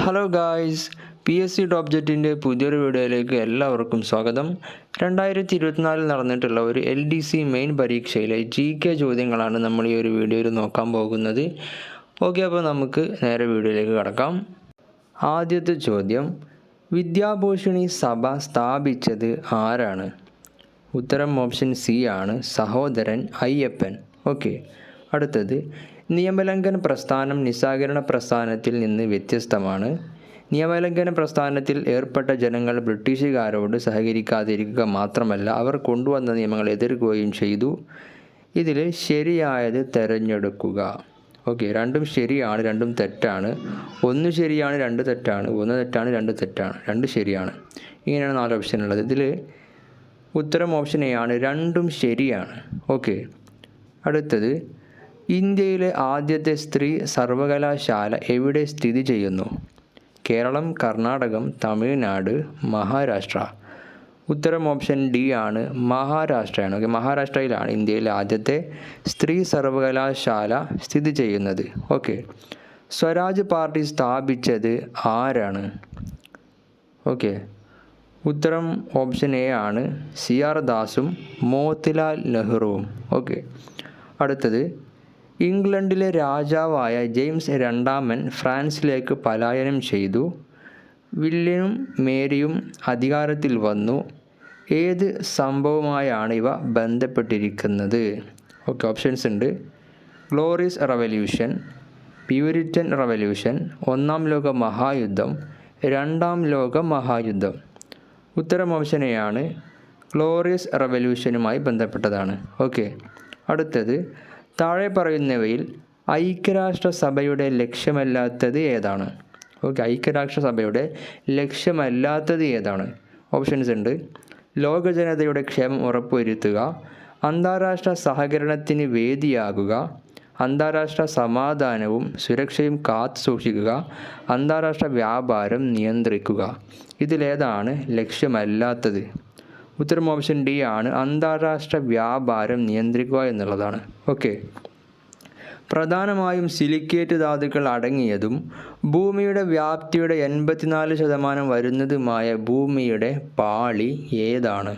Hello guys P S C top ജെറ്റിന്റെ പുതിയൊരു വീഡിയോയിലേക്ക് എല്ലാവർക്കും സ്വാഗതം. രണ്ടായിരത്തി ഇരുപത്തിനാലിൽ നടന്നിട്ടുള്ള ഒരു എൽ ഡി സി മെയിൻ പരീക്ഷയിലെ ജി കെ ചോദ്യങ്ങളാണ് നമ്മൾ ഈ ഒരു വീഡിയോയിൽ നോക്കാൻ പോകുന്നത്. ഓക്കെ അപ്പോൾ നമുക്ക് നേരെ വീഡിയോയിലേക്ക് കടക്കാം. ആദ്യത്തെ ചോദ്യം വിദ്യാഭൂഷണി സഭ സ്ഥാപിച്ചത് ആരാണ്? ഉത്തരം ഓപ്ഷൻ സി ആണ് സഹോദരൻ അയ്യപ്പൻ. ഓക്കെ അടുത്തത് നിയമലംഘന പ്രസ്ഥാനം നിസ്സാകരണ പ്രസ്ഥാനത്തിൽ നിന്ന് വ്യത്യസ്തമാണ്. നിയമലംഘന പ്രസ്ഥാനത്തിൽ ഏർപ്പെട്ട ജനങ്ങൾ ബ്രിട്ടീഷുകാരോട് സഹകരിക്കാതിരിക്കുക മാത്രമല്ല അവർ കൊണ്ടുവന്ന നിയമങ്ങൾ എതിർക്കുകയും ചെയ്തു. ഇതിൽ ശരിയായത് തിരഞ്ഞെടുക്കുക. ഓക്കെ രണ്ടും ശരിയാണ് രണ്ടും തെറ്റാണ്. ഒന്ന് ശരിയാണ് രണ്ട് തെറ്റാണ്. ഒന്ന് തെറ്റാണ് രണ്ട് തെറ്റാണ്. രണ്ട് ശരിയാണ്. ഇങ്ങനെയാണ് നാല് ഓപ്ഷൻ ഉള്ളത്. ഇതിൽ ഉത്തരം ഓപ്ഷൻ എ ആണ് രണ്ടും ശരിയാണ്. ഓക്കെ അടുത്തത് ഇന്ത്യയിലെ ആദ്യത്തെ സ്ത്രീ സർവകലാശാല എവിടെ സ്ഥിതി ചെയ്യുന്നു? കേരളം കർണാടകം തമിഴ്നാട് മഹാരാഷ്ട്ര. ഉത്തരം ഓപ്ഷൻ ഡി ആണ് മഹാരാഷ്ട്രയാണ്. ഓക്കെ മഹാരാഷ്ട്രയിലാണ് ഇന്ത്യയിലെ ആദ്യത്തെ സ്ത്രീ സർവകലാശാല സ്ഥിതി ചെയ്യുന്നത്. ഓക്കെ സ്വരാജ് പാർട്ടി സ്ഥാപിച്ചത് ആരാണ്? ഓക്കെ ഉത്തരം ഓപ്ഷൻ എ ആണ് സി ആർ ദാസും മോത്തിലാൽ നെഹ്റുവും. ഓക്കെ അടുത്തത് ഇംഗ്ലണ്ടിലെ രാജാവായ ജെയിംസ് രണ്ടാമൻ ഫ്രാൻസിലേക്ക് പലായനം ചെയ്തു. വില്യനും മേരിയും അധികാരത്തിൽ വന്നു. ഏത് സംഭവമായാണ് ഇവ ബന്ധപ്പെട്ടിരിക്കുന്നത്? ഓക്കെ ഓപ്ഷൻസ് ഉണ്ട്. ഗ്ലോറിയസ് റവല്യൂഷൻ പ്യൂരിറ്റൻ റവല്യൂഷൻ ഒന്നാം ലോക മഹായുദ്ധം രണ്ടാം ലോക മഹായുദ്ധം. ഉത്തരം ഓപ്ഷനെയാണ് ഗ്ലോറിയസ് റവല്യൂഷനുമായി ബന്ധപ്പെട്ടതാണ്. ഓക്കെ അടുത്തത്. താഴെ പറയുന്നവയിൽ ഐക്യരാഷ്ട്രസഭയുടെ ലക്ഷ്യമല്ലാത്തത് ഏതാണ്? ഓക്കെ ഐക്യരാഷ്ട്രസഭയുടെ ലക്ഷ്യമല്ലാത്തത് ഏതാണ്? ഓപ്ഷൻസ് ഉണ്ട്. ലോക ജനതയുടെ ക്ഷേമം ഉറപ്പുവരുത്തുക അന്താരാഷ്ട്ര സഹകരണത്തിന് വേദിയാകുക അന്താരാഷ്ട്ര സമാധാനവും സുരക്ഷയും കാത്തു സൂക്ഷിക്കുക അന്താരാഷ്ട്ര വ്യാപാരം നിയന്ത്രിക്കുക. ഇതിലേതാണ് ലക്ഷ്യമല്ലാത്തത്. ഉത്തരം ഓപ്ഷൻ ഡി ആണ്. അന്താരാഷ്ട്ര വ്യാപാരം നിയന്ത്രിക്കുക എന്നുള്ളതാണ്. ഓക്കെ. പ്രധാനമായും സിലിക്കേറ്റ് ധാതുക്കൾ അടങ്ങിയതും ഭൂമിയുടെ വ്യാപ്തിയുടെ എൺപത്തിനാല് ശതമാനം വരുന്നതുമായ ഭൂമിയുടെ പാളി ഏതാണ്?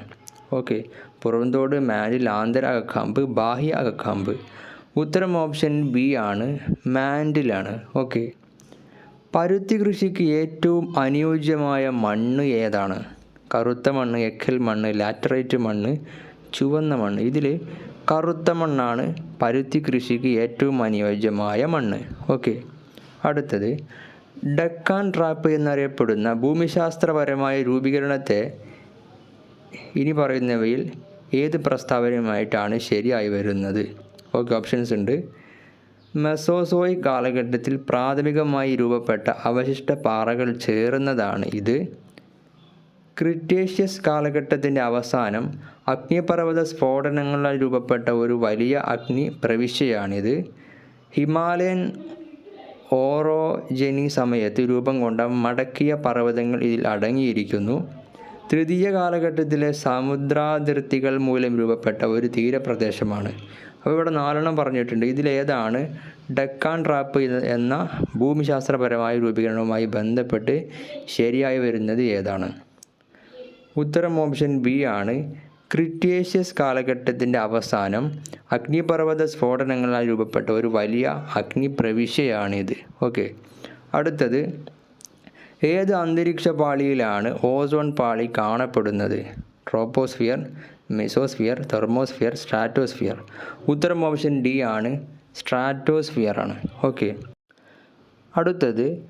ഓക്കെ. പുറന്തോട് മാൻഡിൽ ആന്തര അകക്കാമ്പ് ബാഹ്യ അകക്കാമ്പ്. ഉത്തരം ഓപ്ഷൻ ബി ആണ്. മാൻഡിലാണ്. ഓക്കെ. പരുത്തി കൃഷിക്ക് ഏറ്റവും അനുയോജ്യമായ മണ്ണ് ഏതാണ്? കറുത്ത മണ്ണ് എക്കൽ മണ്ണ് ലാറ്ററൈറ്റ് മണ്ണ് ചുവന്ന മണ്ണ്. ഇതിൽ കറുത്ത മണ്ണാണ് പരുത്തി കൃഷിക്ക് ഏറ്റവും അനുയോജ്യമായ മണ്ണ്. ഓക്കെ. അടുത്തത്. ഡക്കാൻ ട്രാപ്പ് എന്നറിയപ്പെടുന്ന ഭൂമിശാസ്ത്രപരമായ രൂപീകരണത്തെ ഇനി പറയുന്നവയിൽ ഏത് പ്രസ്താവനയുമായിട്ടാണ് ശരിയായി വരുന്നത്? ഓക്കെ ഓപ്ഷൻസ് ഉണ്ട്. മെസോസോയ് കാലഘട്ടത്തിൽ പ്രാഥമികമായി രൂപപ്പെട്ട അവശിഷ്ട പാറകൾ ചേർന്നതാണ് ഇത്. ക്രിറ്റേഷ്യസ് കാലഘട്ടത്തിന്റെ അവസാനം അഗ്നിപർവത സ്ഫോടനങ്ങളാൽ രൂപപ്പെട്ട ഒരു വലിയ അഗ്നി പ്രവിശ്യയാണിത്. ഹിമാലയൻ ഓറോജനി സമയത്ത് രൂപം കൊണ്ട മടക്കിയ പർവതങ്ങൾ ഇതിൽ അടങ്ങിയിരിക്കുന്നു. തൃതീയ കാലഘട്ടത്തിലെ സമുദ്രാതിർത്തികൾ മൂലം രൂപപ്പെട്ട ഒരു തീരപ്രദേശമാണ്. അപ്പോൾ ഇവിടെ നാലെണ്ണം പറഞ്ഞിട്ടുണ്ട്. ഇതിലേതാണ് ഡക്കാൻ ട്രാപ്പ് എന്ന ഭൂമിശാസ്ത്രപരമായ രൂപീകരണവുമായി ബന്ധപ്പെട്ട് ശരിയായി വരുന്നത് ഏതാണ്? ഉത്തരം ഓപ്ഷൻ ബി ആണ്. ക്രിറ്റേഷ്യസ് കാലഘട്ടത്തിന്റെ അവസാനം അഗ്നിപർവത സ്ഫോടനങ്ങളാൽ രൂപപ്പെട്ട ഒരു വലിയ അഗ്നിപ്രവിശ്യയാണിത്. ഓക്കെ. അടുത്തത് ഏത് അന്തരീക്ഷ പാളിയിലാണ് ഓസോൺ പാളി കാണപ്പെടുന്നത്? Troposphere mesosphere thermosphere stratosphere. ഉത്തരം ഓപ്ഷൻ ഡി ആണ്. സ്ട്രാറ്റോസ്ഫിയർ ആണ്. ഓക്കെ. അടുത്തത്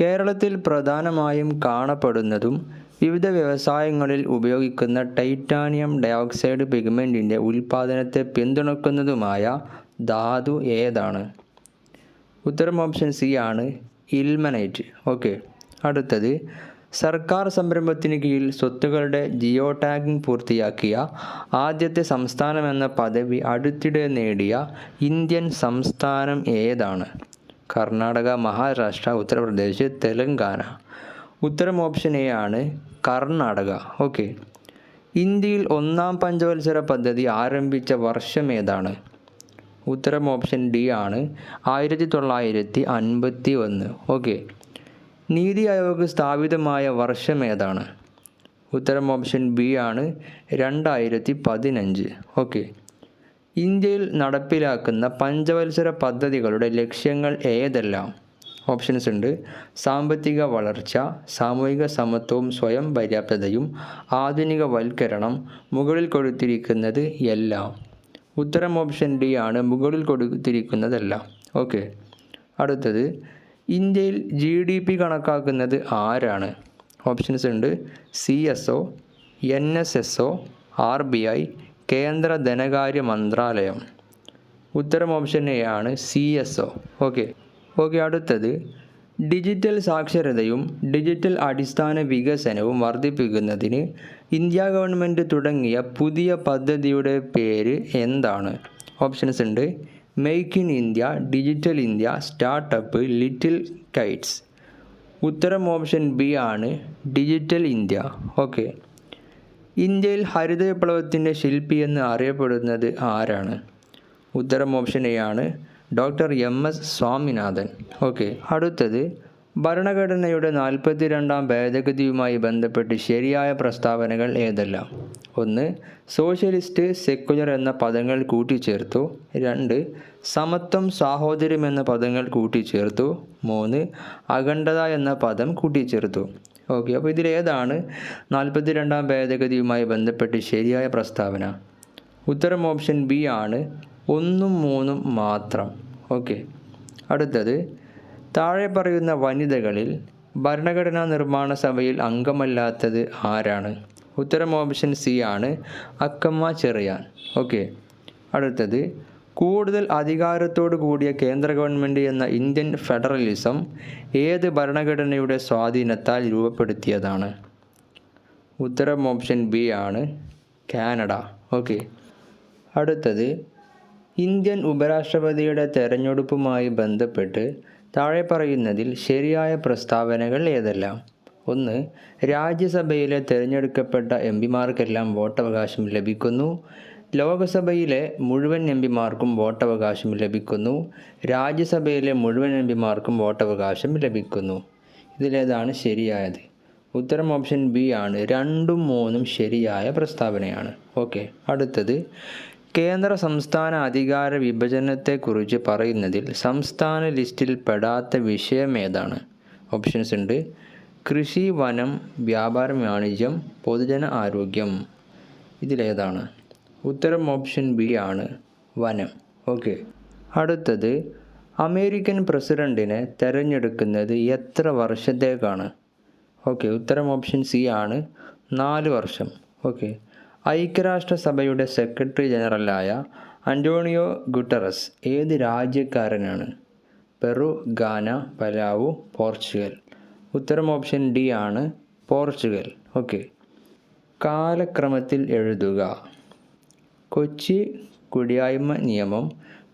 കേരളത്തിൽ പ്രധാനമായും കാണപ്പെടുന്നതും വിവിധ വ്യവസായങ്ങളിൽ ഉപയോഗിക്കുന്ന ടൈറ്റാനിയം ഡയോക്സൈഡ് പിഗ്മെന്റിന്റെ ഉൽപ്പാദനത്തെ പിന്തുണക്കുന്നതുമായ ധാതു ഏതാണ്? ഉത്തരം ഓപ്ഷൻ സി ആണ് ഇൽമനൈറ്റ്. ഓക്കെ. അടുത്തത്. സർക്കാർ സംരംഭത്തിന് കീഴിൽ സ്വത്തുക്കളുടെ ജിയോ ടാഗിംഗ് പൂർത്തിയാക്കിയ ആദ്യത്തെ സംസ്ഥാനം എന്ന പദവി അടുത്തിടെ നേടിയ ഇന്ത്യൻ സംസ്ഥാനം ഏതാണ്? കർണാടക മഹാരാഷ്ട്ര ഉത്തർപ്രദേശ് തെലങ്കാന. ഉത്തരം ഓപ്ഷൻ എ ആണ് കർണാടക. ഓക്കെ ഇന്ത്യയിൽ ഒന്നാം പഞ്ചവത്സര പദ്ധതി ആരംഭിച്ച വർഷം ഏതാണ്? ഉത്തരം ഓപ്ഷൻ ഡി ആണ് ആയിരത്തി തൊള്ളായിരത്തി അൻപത്തി ഒന്ന് ഓക്കെ നീതി ആയോഗ് സ്ഥാപിതമായ വർഷം ഏതാണ്? ഉത്തരം ഓപ്ഷൻ ബി ആണ് രണ്ടായിരത്തി പതിനഞ്ച് ഓക്കെ ഇന്ത്യയിൽ നടപ്പിലാക്കുന്ന പഞ്ചവത്സര പദ്ധതികളുടെ ലക്ഷ്യങ്ങൾ ഏതെല്ലാം? ഓപ്ഷൻസ് ഉണ്ട്. സാമ്പത്തിക വളർച്ച സാമൂഹിക സമത്വവും സ്വയം പര്യാപ്തതയും ആധുനിക വൽക്കരണം മുകളിൽ കൊടുത്തിരിക്കുന്നത് എല്ലാം. ഉത്തരം ഓപ്ഷൻ ഡി ആണ് മുകളിൽ കൊടുത്തിരിക്കുന്നതെല്ലാം. ഓക്കെ അടുത്തത് ഇന്ത്യയിൽ ജി ഡി പി കണക്കാക്കുന്നത് ആരാണ്? ഓപ്ഷൻസ് ഉണ്ട്. C S O N S S O R B I കേന്ദ്ര ധനകാര്യ മന്ത്രാലയം. ഉത്തരം ഓപ്ഷൻ എ ആണ് C S O okay okay അടുത്തത്. ഡിജിറ്റൽ സാക്ഷരതയും ഡിജിറ്റൽ അടിസ്ഥാന വികസനവും വർദ്ധിപ്പിക്കുന്നതിന് ഇന്ത്യ ഗവൺമെന്റ് തുടങ്ങിയ പുതിയ പദ്ധതിയുടെ പേര് എന്താണ്? ഓപ്ഷൻസ് ഉണ്ട്. Make in India digital India startup little kites ഉത്തരം ഓപ്ഷൻ ബി ആണ് ഡിജിറ്റൽ ഇന്ത്യ ഓക്കെ. ഇന്ത്യയിൽ ഹരിത ശില്പി എന്ന് അറിയപ്പെടുന്നത് ആരാണ്? ഉത്തരം ഓപ്ഷൻ എ ആണ് doctor M S Swaminathan. Okay അടുത്തത്. ഭരണഘടനയുടെ നാൽപ്പത്തി രണ്ടാം ഭേദഗതിയുമായി ബന്ധപ്പെട്ട് ശരിയായ പ്രസ്താവനകൾ ഏതെല്ലാം? ഒന്ന് സോഷ്യലിസ്റ്റ് സെക്കുലർ എന്ന പദങ്ങൾ കൂട്ടിച്ചേർത്തു. രണ്ട് സമത്വം സാഹോദര്യം എന്ന പദങ്ങൾ കൂട്ടിച്ചേർത്തു. മൂന്ന് അഖണ്ഡത എന്ന പദം കൂട്ടിച്ചേർത്തു. ഓക്കെ അപ്പോൾ ഇതിലേതാണ് നാൽപ്പത്തി രണ്ടാം ഭേദഗതിയുമായി ബന്ധപ്പെട്ട് ശരിയായ പ്രസ്താവന? ഉത്തരം ഓപ്ഷൻ ബി ആണ്. ഒന്നും മൂന്നും മാത്രം. ഓക്കെ. അടുത്തത്. താഴെ പറയുന്ന വനിതകളിൽ ഭരണഘടനാ നിർമ്മാണ സഭയിൽ അംഗമല്ലാത്തത് ആരാണ്? ഉത്തരം ഓപ്ഷൻ സി ആണ് അക്കമ്മ ചെറിയാൻ. ഓക്കെ. അടുത്തത്. കൂടുതൽ അധികാരത്തോടു കൂടിയ കേന്ദ്ര ഗവൺമെന്റ് എന്ന ഇന്ത്യൻ ഫെഡറലിസം ഏത് ഭരണഘടനയുടെ സ്വാധീനത്താൽ രൂപപ്പെടുത്തിയതാണ്? ഉത്തരം ഓപ്ഷൻ ബി ആണ് കാനഡ. ഓക്കെ. അടുത്തത്. ഇന്ത്യൻ ഉപരാഷ്ട്രപതിയുടെ തെരഞ്ഞെടുപ്പുമായി ബന്ധപ്പെട്ട് താഴെ പറയുന്നതിൽ ശരിയായ പ്രസ്താവനകൾ ഏതെല്ലാം? ഒന്ന് രാജ്യസഭയിലെ തിരഞ്ഞെടുക്കപ്പെട്ട എം പിമാർക്കെല്ലാം വോട്ടവകാശം ലഭിക്കുന്നു. ലോകസഭയിലെ മുഴുവൻ എം പിമാർക്കും വോട്ടവകാശം ലഭിക്കുന്നു. രാജ്യസഭയിലെ മുഴുവൻ എം പിമാർക്കും വോട്ടവകാശം ലഭിക്കുന്നു. ഇതിലേതാണ് ശരിയായത്? ഉത്തരം ഓപ്ഷൻ ബി ആണ്. രണ്ടും മൂന്നും ശരിയായ പ്രസ്താവനയാണ്. ഓക്കെ അടുത്തത്. കേന്ദ്ര സംസ്ഥാന അധികാര വിഭജനത്തെക്കുറിച്ച് പറയുന്നതിൽ സംസ്ഥാന ലിസ്റ്റിൽ പെടാത്ത വിഷയം ഏതാണ്? ഓപ്ഷൻസ് ഉണ്ട്. കൃഷി വനം വ്യാപാര വാണിജ്യം പൊതുജന ആരോഗ്യം. ഇതിലേതാണ് ഉത്തരം ഓപ്ഷൻ ബി ആണ്. വനം. ഓക്കെ. അടുത്തത് അമേരിക്കൻ പ്രസിഡന്റിനെ തിരഞ്ഞെടുക്കുന്നത് എത്ര വർഷത്തേക്കാണ്? ഓക്കെ ഉത്തരം ഓപ്ഷൻ സി ആണ്. നാല് വർഷം. ഓക്കെ. ഐക്യരാഷ്ട്രസഭയുടെ സെക്രട്ടറി ജനറലായ അന്റോണിയോ ഗുട്ടറസ് ഏത് രാജ്യക്കാരനാണ്? Peru Ghana Palau Portugal. ഉത്തരം ഓപ്ഷൻ ഡി ആണ് പോർച്ചുഗൽ. ഓക്കെ. കാലക്രമത്തിൽ എഴുതുക. കൊച്ചി കുടിയായ്മ നിയമം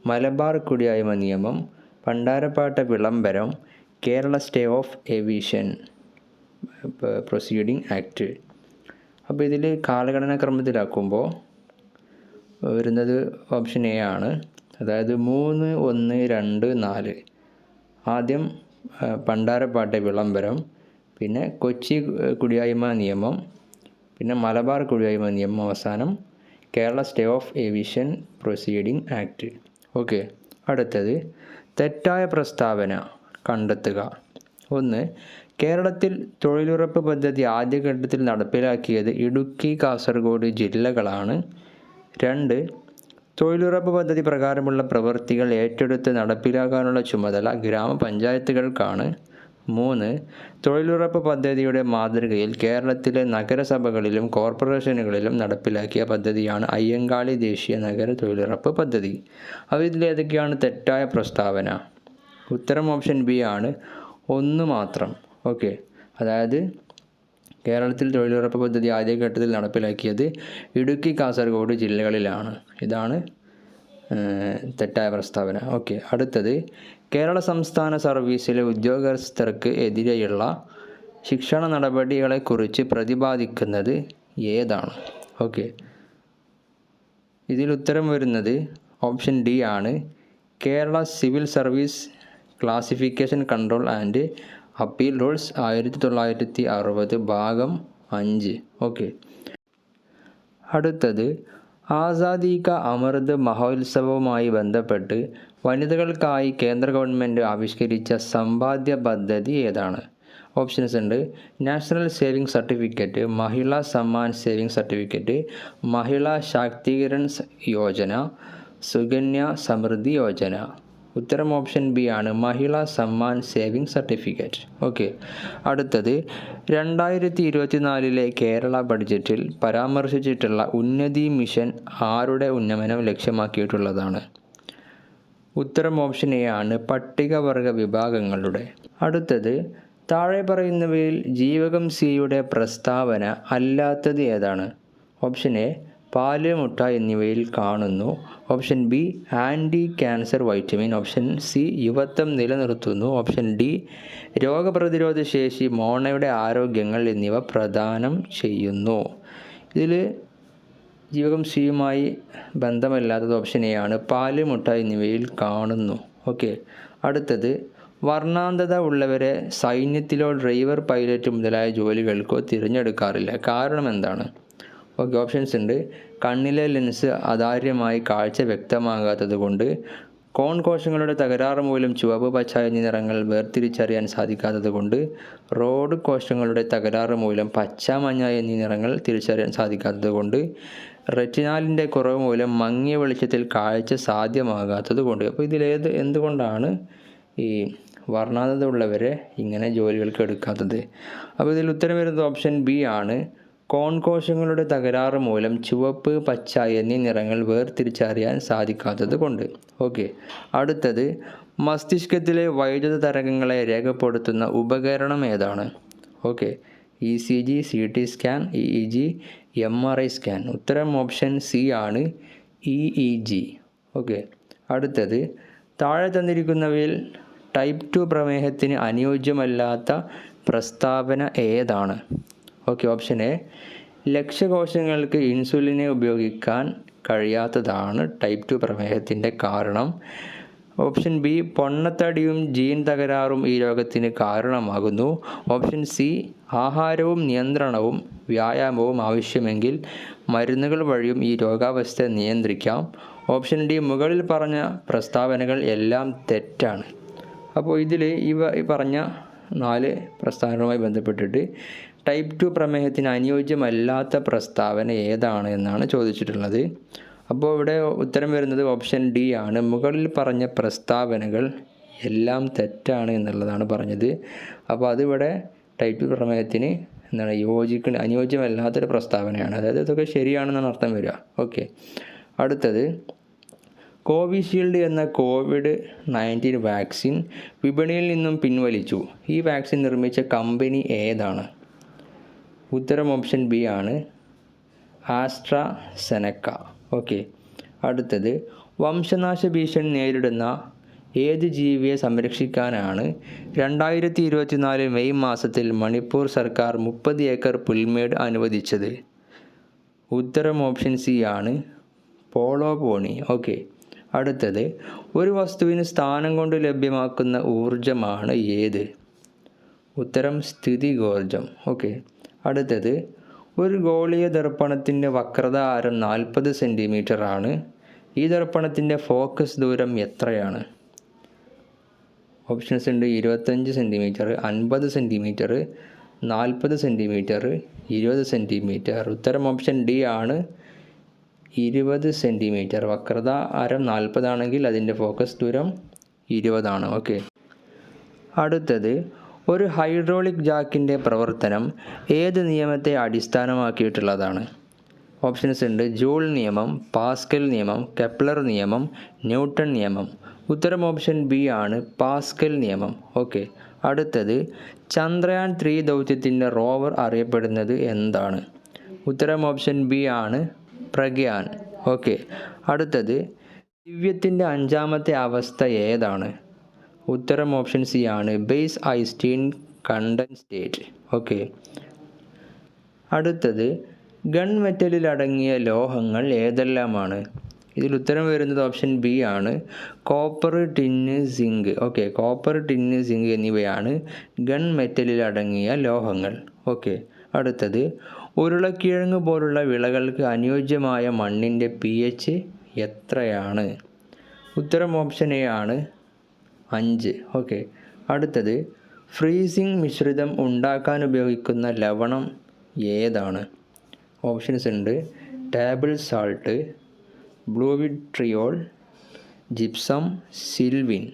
മലബാർ കുടിയായ്മ നിയമം പണ്ടാരപ്പാട്ട വിളംബരം Kerala stay of eviction proceeding act. അപ്പോൾ ഇതിൽ കാലഗണന ക്രമത്തിലാക്കുമ്പോൾ വരുന്നത് ഓപ്ഷൻ എ ആണ്. അതായത് മൂന്ന് ഒന്ന് രണ്ട് നാല്. ആദ്യം പണ്ടാരപ്പാട്ടെ വിളംബരം പിന്നെ കൊച്ചി കുടിയായ്മ നിയമം പിന്നെ മലബാർ കുടിയായ്മ നിയമം അവസാനം Kerala stay of eviction proceeding act. Okay അടുത്തത് തെറ്റായ പ്രസ്താവന കണ്ടെത്തുക. ഒന്ന് കേരളത്തിൽ തൊഴിലുറപ്പ് പദ്ധതി ആദ്യഘട്ടത്തിൽ നടപ്പിലാക്കിയത് ഇടുക്കി കാസർഗോഡ് ജില്ലകളാണ്. രണ്ട് തൊഴിലുറപ്പ് പദ്ധതി പ്രകാരമുള്ള പ്രവൃത്തികൾ ഏറ്റെടുത്ത് നടപ്പിലാക്കാനുള്ള ചുമതല ഗ്രാമപഞ്ചായത്തുകൾക്കാണ്. മൂന്ന് തൊഴിലുറപ്പ് പദ്ധതിയുടെ മാതൃകയിൽ കേരളത്തിലെ നഗരസഭകളിലും കോർപ്പറേഷനുകളിലും നടപ്പിലാക്കിയ പദ്ധതിയാണ് അയ്യങ്കാളി ദേശീയ നഗര തൊഴിലുറപ്പ് പദ്ധതി. അപ്പോൾ ഇതിലേതൊക്കെയാണ് തെറ്റായ പ്രസ്താവന? ഉത്തരം ഓപ്ഷൻ ബി ആണ്. ഒന്ന് മാത്രം. ഓക്കെ. അതായത് കേരളത്തിൽ തൊഴിലുറപ്പ് പദ്ധതി ആദ്യഘട്ടത്തിൽ നടപ്പിലാക്കിയത് ഇടുക്കി കാസർഗോഡ് ജില്ലകളിലാണ്. ഇതാണ് തെറ്റായ പ്രസ്താവന. ഓക്കെ. അടുത്തത് കേരള സംസ്ഥാന സർവീസിലെ ഉദ്യോഗസ്ഥർക്ക് എതിരെയുള്ള ശിക്ഷണ നടപടികളെക്കുറിച്ച് പ്രതിപാദിക്കുന്നത് ഏതാണ്? ഓക്കെ. ഇതിൽ ഉത്തരം വരുന്നത് ഓപ്ഷൻ ഡി ആണ്. Kerala civil service classification control and appeal rules ആയിരത്തി തൊള്ളായിരത്തി അറുപത് ഭാഗം അഞ്ച്. ഓക്കെ. അടുത്തത് ആസാദി ക അമൃത് മഹോത്സവവുമായി ബന്ധപ്പെട്ട് വനിതകൾക്കായി കേന്ദ്ര ഗവൺമെന്റ് ആവിഷ്കരിച്ച സമ്പാദ്യ പദ്ധതി ഏതാണ്? ഓപ്ഷൻസ് ഉണ്ട് national saving certificate Mahila Samman saving certificate Mahila Shaktikaran Yojana Sukanya Samriddhi Yojana. ഉത്തരം ഓപ്ഷൻ ബി ആണ്. Mahila Samman saving certificate. Okay അടുത്തത് രണ്ടായിരത്തി ഇരുപത്തിനാലിലെ കേരള ബഡ്ജറ്റിൽ പരാമർശിച്ചിട്ടുള്ള ഉന്നതി മിഷൻ ആരുടെ ഉന്നമനം ലക്ഷ്യമാക്കിയിട്ടുള്ളതാണ്? ഉത്തരം ഓപ്ഷൻ എ ആണ് പട്ടികവർഗ വിഭാഗങ്ങളുടെ. അടുത്തത് താഴെ പറയുന്നവയിൽ ജീവകം സിയുടെ പ്രസ്താവന അല്ലാത്തത് ഏതാണ്? ഓപ്ഷൻ എ പാൽ മുട്ട എന്നിവയിൽ കാണുന്നു. Option B anti cancer vitamin. Option C യുവത്വം നിലനിർത്തുന്നു. ഓപ്ഷൻ ഡി രോഗപ്രതിരോധ ശേഷി മോണയുടെ ആരോഗ്യങ്ങൾ എന്നിവ പ്രദാനം ചെയ്യുന്നു. ഇതിൽ ജീവകം സിയുമായി ബന്ധമില്ലാത്തത് ഓപ്ഷൻ എ ആണ്. പാൽ മുട്ട എന്നിവയിൽ കാണുന്നു. ഓക്കെ. അടുത്തത് വർണാന്തത ഉള്ളവരെ സൈന്യത്തിലോ ഡ്രൈവർ പൈലറ്റ് മുതലായ ജോലികൾക്കോ തിരഞ്ഞെടുക്കാറില്ല. കാരണം എന്താണ്? ഓക്കെ ഓപ്ഷൻസ് ഉണ്ട്. കണ്ണിലെ ലെൻസ് അതാര്യമായി കാഴ്ച വ്യക്തമാകാത്തത് കൊണ്ട് കോൺ കോശങ്ങളുടെ തകരാറ് മൂലം ചുവപ്പ് പച്ച എന്നീ നിറങ്ങൾ വേർതിരിച്ചറിയാൻ സാധിക്കാത്തത് കൊണ്ട് റോഡ് കോശങ്ങളുടെ തകരാറ് മൂലം പച്ച മഞ്ഞ എന്നീ നിറങ്ങൾ തിരിച്ചറിയാൻ സാധിക്കാത്തത് കൊണ്ട് റെറ്റിനാലിന്റെ കുറവ് മൂലം മങ്ങിയ വെളിച്ചത്തിൽ കാഴ്ച സാധ്യമാകാത്തത് കൊണ്ട്. അപ്പോൾ ഇതിലേത് എന്തുകൊണ്ടാണ് ഈ വർണാതത ഉള്ളവരെ ഇങ്ങനെ ജോലികൾക്ക് എടുക്കാത്തത്? അപ്പോൾ ഇതിൽ ഉത്തരം വരുന്നത് ഓപ്ഷൻ ബി ആണ്. കോൺകോശങ്ങളുടെ തകരാറ് മൂലം ചുവപ്പ് പച്ച എന്നീ നിറങ്ങൾ വേർതിരിച്ചറിയാൻ സാധിക്കാത്തത് കൊണ്ട്. ഓക്കെ. അടുത്തത് മസ്തിഷ്കത്തിലെ വൈദ്യുത തരംഗങ്ങളെ രേഖപ്പെടുത്തുന്ന ഉപകരണം ഏതാണ്? Okay. E C G C T scan E E G M R I scan ഉത്തരം ഓപ്ഷൻ സി ആണ് ഇ ഇ ജി ഓക്കെ. അടുത്തത് താഴെ തന്നിരിക്കുന്നവയിൽ ടൈപ്പ് ടു പ്രമേഹത്തിന് അനുയോജ്യമല്ലാത്ത പ്രസ്താവന ഏതാണ്? ഓക്കെ ഓപ്ഷൻ എ ലക്ഷ്യകോശങ്ങൾക്ക് ഇൻസുലിനെ ഉപയോഗിക്കാൻ കഴിയാത്തതാണ് ടൈപ്പ് ടു പ്രമേഹത്തിന്റെ കാരണം. ഓപ്ഷൻ ബി പൊണ്ണത്തടിയും ജീൻ തകരാറും ഈ രോഗത്തിന് കാരണമാകുന്നു. ഓപ്ഷൻ സി ആഹാരവും നിയന്ത്രണവും വ്യായാമവും ആവശ്യമെങ്കിൽ മരുന്നുകൾ വഴിയും ഈ രോഗാവസ്ഥ നിയന്ത്രിക്കാം. ഓപ്ഷൻ ഡി മുകളിൽ പറഞ്ഞ പ്രസ്താവനകൾ എല്ലാം തെറ്റാണ്. അപ്പോൾ ഇതിൽ ഇവ പറഞ്ഞ നാല് പ്രസ്താവനകളുമായി ബന്ധപ്പെട്ടിട്ട് ടൈപ്പ് ടു പ്രമേഹത്തിന് അനുയോജ്യമല്ലാത്ത പ്രസ്താവന ഏതാണ് എന്നാണ് ചോദിച്ചിട്ടുള്ളത്. അപ്പോൾ ഇവിടെ ഉത്തരം വരുന്നത് ഓപ്ഷൻ ഡി ആണ്. മുകളിൽ പറഞ്ഞ പ്രസ്താവനകൾ എല്ലാം തെറ്റാണ് എന്നുള്ളതാണ് പറഞ്ഞത്. അപ്പോൾ അതിവിടെ ടൈപ്പ് ടു പ്രമേഹത്തിന് എന്താണ് യോജിക്കുന്ന അനുയോജ്യമല്ലാത്തൊരു പ്രസ്താവനയാണ്. അതായത് ഇതൊക്കെ ശരിയാണെന്നാണ് അർത്ഥം വരിക. ഓക്കെ. അടുത്തത് കോവിഷീൽഡ് എന്ന കോവിഡ് നയന്റീൻ വാക്സിൻ വിപണിയിൽ നിന്നും പിൻവലിച്ചു. ഈ വാക്സിൻ നിർമ്മിച്ച കമ്പനി ഏതാണ്? ഉത്തരം ഓപ്ഷൻ ബി ആണ് ആസ്ട്ര സെനക്ക ഓക്കെ അടുത്തത് വംശനാശ ഭീഷണി നേരിടുന്ന ഏത് ജീവിയെ സംരക്ഷിക്കാനാണ് രണ്ടായിരത്തി ഇരുപത്തിനാല് മെയ് മാസത്തിൽ മണിപ്പൂർ സർക്കാർ മുപ്പത് ഏക്കർ പുൽമേട് അനുവദിച്ചത്? ഉത്തരം ഓപ്ഷൻ സി ആണ് പോളോ പോണി ഓക്കെ അടുത്തത് ഒരു വസ്തുവിന് സ്ഥാനം കൊണ്ട് ലഭ്യമാക്കുന്ന ഊർജമാണ് ഏത്? ഉത്തരം സ്ഥിതികോർജം ഓക്കെ അടുത്തത് ഒരു ഗോളീയ ദർപ്പണത്തിന്റെ വക്രത ആരം നാൽപ്പത് സെന്റിമീറ്റർ ആണ്. ഈ ദർപ്പണത്തിന്റെ ഫോക്കസ് ദൂരം എത്രയാണ്? ഓപ്ഷൻസ് ഉണ്ട് ഇരുപത്തഞ്ച് സെന്റിമീറ്റർ അൻപത് സെന്റിമീറ്റർ നാൽപ്പത് സെന്റിമീറ്റർ ഇരുപത് സെന്റിമീറ്റർ ഉത്തരം ഓപ്ഷൻ ഡി ആണ്. ഇരുപത് സെന്റിമീറ്റർ വക്രത ആരം നാൽപ്പതാണെങ്കിൽ അതിന്റെ ഫോക്കസ് ദൂരം ഇരുപതാണ്. ഓക്കെ അടുത്തത് ഒരു ഹൈഡ്രോളിക് ജാക്കിന്റെ പ്രവർത്തനം ഏത് നിയമത്തെ അടിസ്ഥാനമാക്കിയിട്ടുള്ളതാണ്? ഓപ്ഷൻസ് ഉണ്ട് ജൂൾ നിയമം പാസ്കൽ നിയമം കെപ്ലർ നിയമം ന്യൂട്ടൺ നിയമം. ഉത്തരം ഓപ്ഷൻ ബി ആണ് പാസ്കൽ നിയമം. ഓക്കെ. അടുത്തത് ചന്ദ്രയാൻ ത്രീ ദൗത്യത്തിന്റെ റോവർ അറിയപ്പെടുന്നത് എന്താണ്? ഉത്തരം ഓപ്ഷൻ ബി ആണ് പ്രഗ്യാൻ. ഓക്കെ. അടുത്തത് ദിവ്യത്തിന്റെ അഞ്ചാമത്തെ അവസ്ഥ ഏതാണ്? ഉത്തരം ഓപ്ഷൻ സി ആണ്. Bose Einstein condensate okay അടുത്തത് ഗൺ മെറ്റലിൽ അടങ്ങിയ ലോഹങ്ങൾ ഏതെല്ലാമാണ്? ഇതിൽ ഉത്തരം വരുന്നത് ഓപ്ഷൻ ബി ആണ്. Copper tin zinc okay copper tin zinc എന്നിവയാണ് ഗൺ മെറ്റലിൽ അടങ്ങിയ ലോഹങ്ങൾ. ഓക്കെ അടുത്തത് ഉരുളക്കിഴങ്ങ് പോലുള്ള വിളകൾക്ക് അനുയോജ്യമായ മണ്ണിന്റെ പി എച്ച് എത്രയാണ്? ഉത്തരം ഓപ്ഷൻ എ ആണ്. അഞ്ച്. ഓക്കെ. അടുത്തത് ഫ്രീസിംഗ് മിശ്രിതം ഉണ്ടാക്കാൻ ഉപയോഗിക്കുന്ന ലവണം ഏതാണ്? ഓപ്ഷൻസ് ഉണ്ട് table salt blue vitriol gypsum sylvine.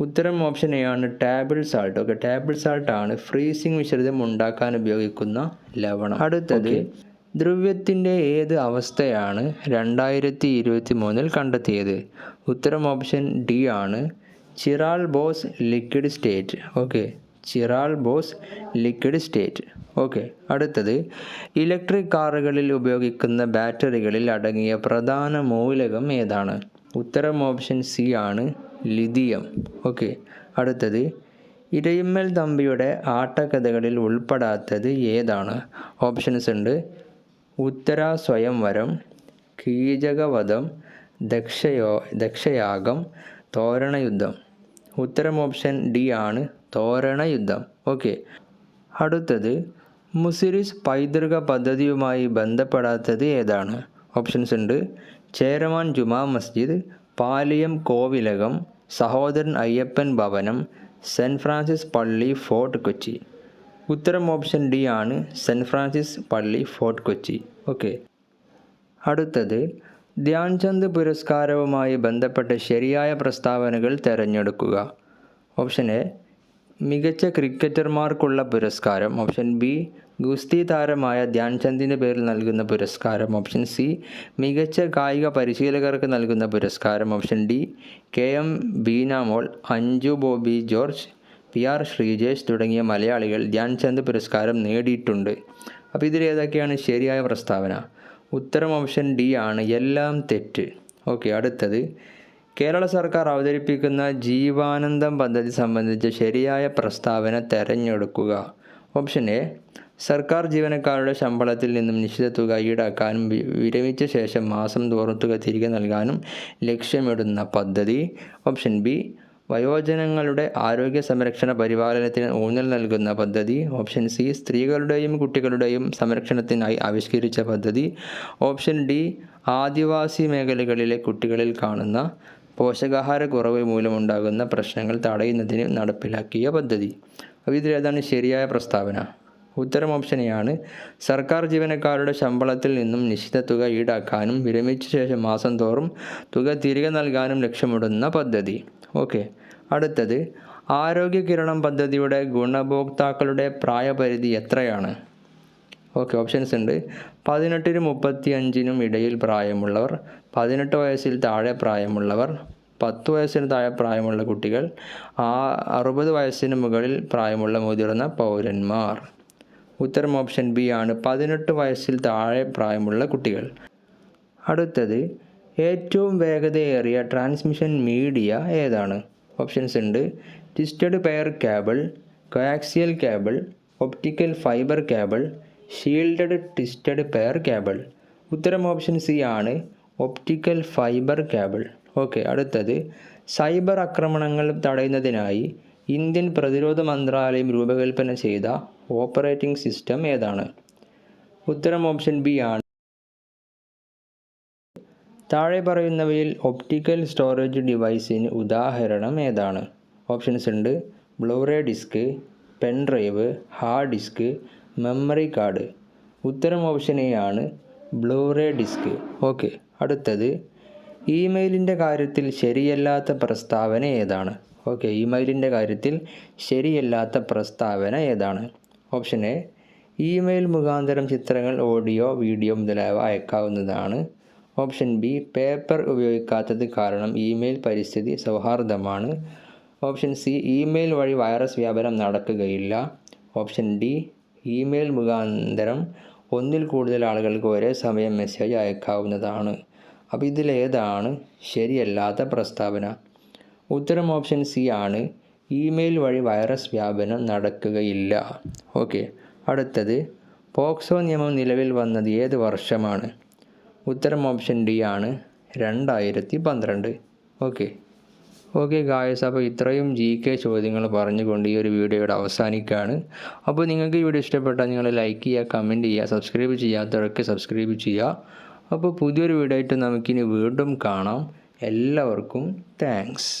ഉത്തരം ഓപ്ഷൻ എ ആണ് table salt. Okay table salt ആണ് ഫ്രീസിംഗ് മിശ്രിതം ഉണ്ടാക്കാൻ ഉപയോഗിക്കുന്ന ലവണം. അടുത്തത് ദ്രവ്യത്തിന്റെ ഏത് അവസ്ഥയാണ് രണ്ടായിരത്തി ഇരുപത്തി മൂന്നിൽ കണ്ടെത്തിയത്? ഉത്തരം ഓപ്ഷൻ ഡി ആണ് chiral Bose liquid state. Okay. Chiral Bose liquid state. Okay. അടുത്തത്. ഇലക്ട്രിക് കാറുകളിൽ ഉപയോഗിക്കുന്ന ബാറ്ററികളിൽ അടങ്ങിയ പ്രധാന മൂലകം ഏതാണ്? ഉത്തരം ഓപ്ഷൻ സി ആണ് ലിഥിയം. ഓക്കെ. അടുത്തത്. ഇരയിമ്മൽ തമ്പിയുടെ ആട്ടക്കഥകളിൽ ഉൾപ്പെടാത്തത് ഏതാണ്? ഓപ്ഷൻസ് ഉണ്ട്. ഉത്തര സ്വയംവരം കീചകവധം ദക്ഷയോ ദക്ഷയാഗം തോരണയുദ്ധം. ഉത്തരം ഓപ്ഷൻ ഡി ആണ്. തോരണ യുദ്ധം. ഓക്കെ. അടുത്തത്. മുസിരിസ് പൈതൃക പദ്ധതിയുമായി ബന്ധപ്പെടാത്തത് ഏതാണ്? ഓപ്ഷൻസ് ഉണ്ട്. ചേരമാൻ ജുമാ മസ്ജിദ് പാലിയം കോവിലകം സഹോദരൻ അയ്യപ്പൻ ഭവനം സെന്റ് ഫ്രാൻസിസ് പള്ളി ഫോർട്ട് കൊച്ചി. ഉത്തരം ഓപ്ഷൻ ഡി ആണ്. സെന്റ് ഫ്രാൻസിസ് പള്ളി ഫോർട്ട് കൊച്ചി. ഓക്കെ. അടുത്തത്. ധ്യാൻചന്ദ് പുരസ്കാരവുമായി ബന്ധപ്പെട്ട ശരിയായ പ്രസ്താവനകൾ തിരഞ്ഞെടുക്കുക. ഓപ്ഷൻ എ മികച്ച ക്രിക്കറ്റർമാർക്കുള്ള പുരസ്കാരം. ഓപ്ഷൻ ബി ഗുസ്തി താരമായ ധ്യാൻചന്ദിന്റെ പേരിൽ നൽകുന്ന പുരസ്കാരം. ഓപ്ഷൻ സി മികച്ച കായിക പരിശീലകർക്ക് നൽകുന്ന പുരസ്കാരം. Option D K M Beenamol Anju Bobby George P R Sreejesh തുടങ്ങിയ മലയാളികൾ ധ്യാൻചന്ദ് പുരസ്കാരം നേടിയിട്ടുണ്ട്. അപ്പോൾ ഇതിലേതൊക്കെയാണ് ശരിയായ പ്രസ്താവന? ഉത്തരം ഓപ്ഷൻ ഡി ആണ്. എല്ലാം തെറ്റ്. ഓക്കെ അടുത്തത്. കേരള സർക്കാർ അവതരിപ്പിക്കുന്ന ജീവാനന്ദം പദ്ധതി സംബന്ധിച്ച ശരിയായ പ്രസ്താവന തിരഞ്ഞെടുക്കുക. Option A. സർക്കാർ ജീവനക്കാരുടെ ശമ്പളത്തിൽ നിന്നും നിശ്ചിത തുക ഈടാക്കാനും വിരമിച്ച ശേഷം മാസം തോറും തുക തിരികെ നൽകാനും ലക്ഷ്യമിടുന്ന പദ്ധതി. Option B. വയോജനങ്ങളുടെ ആരോഗ്യ സംരക്ഷണ പരിപാലനത്തിന് ഊന്നൽ നൽകുന്ന പദ്ധതി ഓപ്ഷൻ സി സ്ത്രീകളുടെയും കുട്ടികളുടെയും സംരക്ഷണത്തിനായി ആവിഷ്കരിച്ച പദ്ധതി ഓപ്ഷൻ ഡി ആദിവാസി മേഖലകളിലെ കുട്ടികളിൽ കാണുന്ന പോഷകാഹാരക്കുറവ് മൂലമുണ്ടാകുന്ന പ്രശ്നങ്ങൾ തടയുന്നതിന് നടപ്പിലാക്കിയ പദ്ധതി. അപ്പോൾ ഇതിലേതാണ് ശരിയായ പ്രസ്താവന? ഉത്തരം ഓപ്ഷൻ ആണ്. സർക്കാർ ജീവനക്കാരുടെ ശമ്പളത്തിൽ നിന്നും നിശ്ചിത തുക ഈടാക്കാനും വിരമിച്ച ശേഷം മാസം തോറും തുക തിരികെ നൽകാനും ലക്ഷ്യമിടുന്ന പദ്ധതി. ഓക്കെ. അടുത്തത് ആരോഗ്യ കിരണം പദ്ധതിയുടെ ഗുണഭോക്താക്കളുടെ പ്രായപരിധി എത്രയാണ്? ഓക്കെ ഓപ്ഷൻസ് ഉണ്ട്. പതിനെട്ടിനും മുപ്പത്തി അഞ്ചിനും ഇടയിൽ പ്രായമുള്ളവർ പതിനെട്ട് വയസ്സിൽ താഴെ പ്രായമുള്ളവർ പത്ത് വയസ്സിന് താഴെ പ്രായമുള്ള കുട്ടികൾ ആ അറുപത് വയസ്സിന് മുകളിൽ പ്രായമുള്ള മുതിർന്ന പൗരന്മാർ. ഉത്തരം ഓപ്ഷൻ ബി ആണ്. പതിനെട്ട് വയസ്സിൽ താഴെ പ്രായമുള്ള കുട്ടികൾ. അടുത്തത് ഏറ്റവും വേഗതയേറിയ ട്രാൻസ്മിഷൻ മീഡിയ ഏതാണ്? ഓപ്ഷൻസ് ഉണ്ട്. Twisted pair cable coaxial cable optical fibre cable shielded twisted pair cable ഉത്തരം ഓപ്ഷൻ സി ആണ്. ഒപ്റ്റിക്കൽ ഫൈബർ കേബിൾ ഓക്കെ അടുത്തത്. സൈബർ ആക്രമണങ്ങൾ തടയുന്നതിനായി ഇന്ത്യൻ പ്രതിരോധ മന്ത്രാലയം രൂപകൽപ്പന ചെയ്ത ഓപ്പറേറ്റിംഗ് സിസ്റ്റം ഏതാണ്? ഉത്തരം ഓപ്ഷൻ ബി ആണ്. താഴെ പറയുന്നവയിൽ ഒപ്റ്റിക്കൽ സ്റ്റോറേജ് ഡിവൈസിന് ഉദാഹരണം ഏതാണ്? ഓപ്ഷൻസ് ഉണ്ട്. Blu ray disc pen drive hard disk memory card ഉത്തരം ഓപ്ഷൻ എ ആണ്. ബ്ലൂറേ ഡിസ്ക് ഓക്കെ അടുത്തത്. ഇമെയിലിന്റെ കാര്യത്തിൽ ശരിയല്ലാത്ത പ്രസ്താവന ഏതാണ്? ഓക്കെ ഇമെയിലിന്റെ കാര്യത്തിൽ ശരിയല്ലാത്ത പ്രസ്താവന ഏതാണ്? ഓപ്ഷൻ എ ഇമെയിൽ മുഖാന്തരം ചിത്രങ്ങൾ ഓഡിയോ വീഡിയോ മുതലായവ അയക്കാവുന്നതാണ്. ഓപ്ഷൻ ബി പേപ്പർ ഉപയോഗിക്കാത്തത് കാരണം ഇമെയിൽ പരിസ്ഥിതി സൗഹാർദ്ദമാണ്. ഓപ്ഷൻ സി ഇമെയിൽ വഴി വൈറസ് വ്യാപനം നടക്കുകയില്ല. ഓപ്ഷൻ ഡി ഇമെയിൽ മുഖാന്തരം ഒന്നിൽ കൂടുതൽ ആളുകൾക്ക് ഒരേ സമയം മെസ്സേജ് അയക്കാവുന്നതാണ്. അപ്പോൾ ഇതിലേതാണ് ശരിയല്ലാത്ത പ്രസ്താവന. ഉത്തരം ഓപ്ഷൻ സി ആണ്. ഇമെയിൽ വഴി വൈറസ് വ്യാപനം നടക്കുകയില്ല. ഓക്കെ അടുത്തത്. പോക്സോ നിയമം നിലവിൽ വന്നത് ഏത് വർഷമാണ്? ഉത്തരം ഓപ്ഷൻ ഡി ആണ് രണ്ടായിരത്തി പന്ത്രണ്ട് ഓക്കെ. ഓക്കെ ഗായസ് അപ്പോൾ ഇത്രയും ജി കെ ചോദ്യങ്ങൾ പറഞ്ഞുകൊണ്ട് ഈ ഒരു വീഡിയോയുടെ അവസാനിക്കുകയാണ്. അപ്പോൾ നിങ്ങൾക്ക് ഈ വീഡിയോ ഇഷ്ടപ്പെട്ടാൽ നിങ്ങൾ ലൈക്ക് ചെയ്യുക കമന്റ് ചെയ്യുക സബ്സ്ക്രൈബ് ചെയ്യാത്തവരൊക്കെ സബ്സ്ക്രൈബ് ചെയ്യുക. അപ്പോൾ പുതിയൊരു വീഡിയോ ആയിട്ട് നമുക്കിനി വീണ്ടും കാണാം. എല്ലാവർക്കും താങ്ക്സ്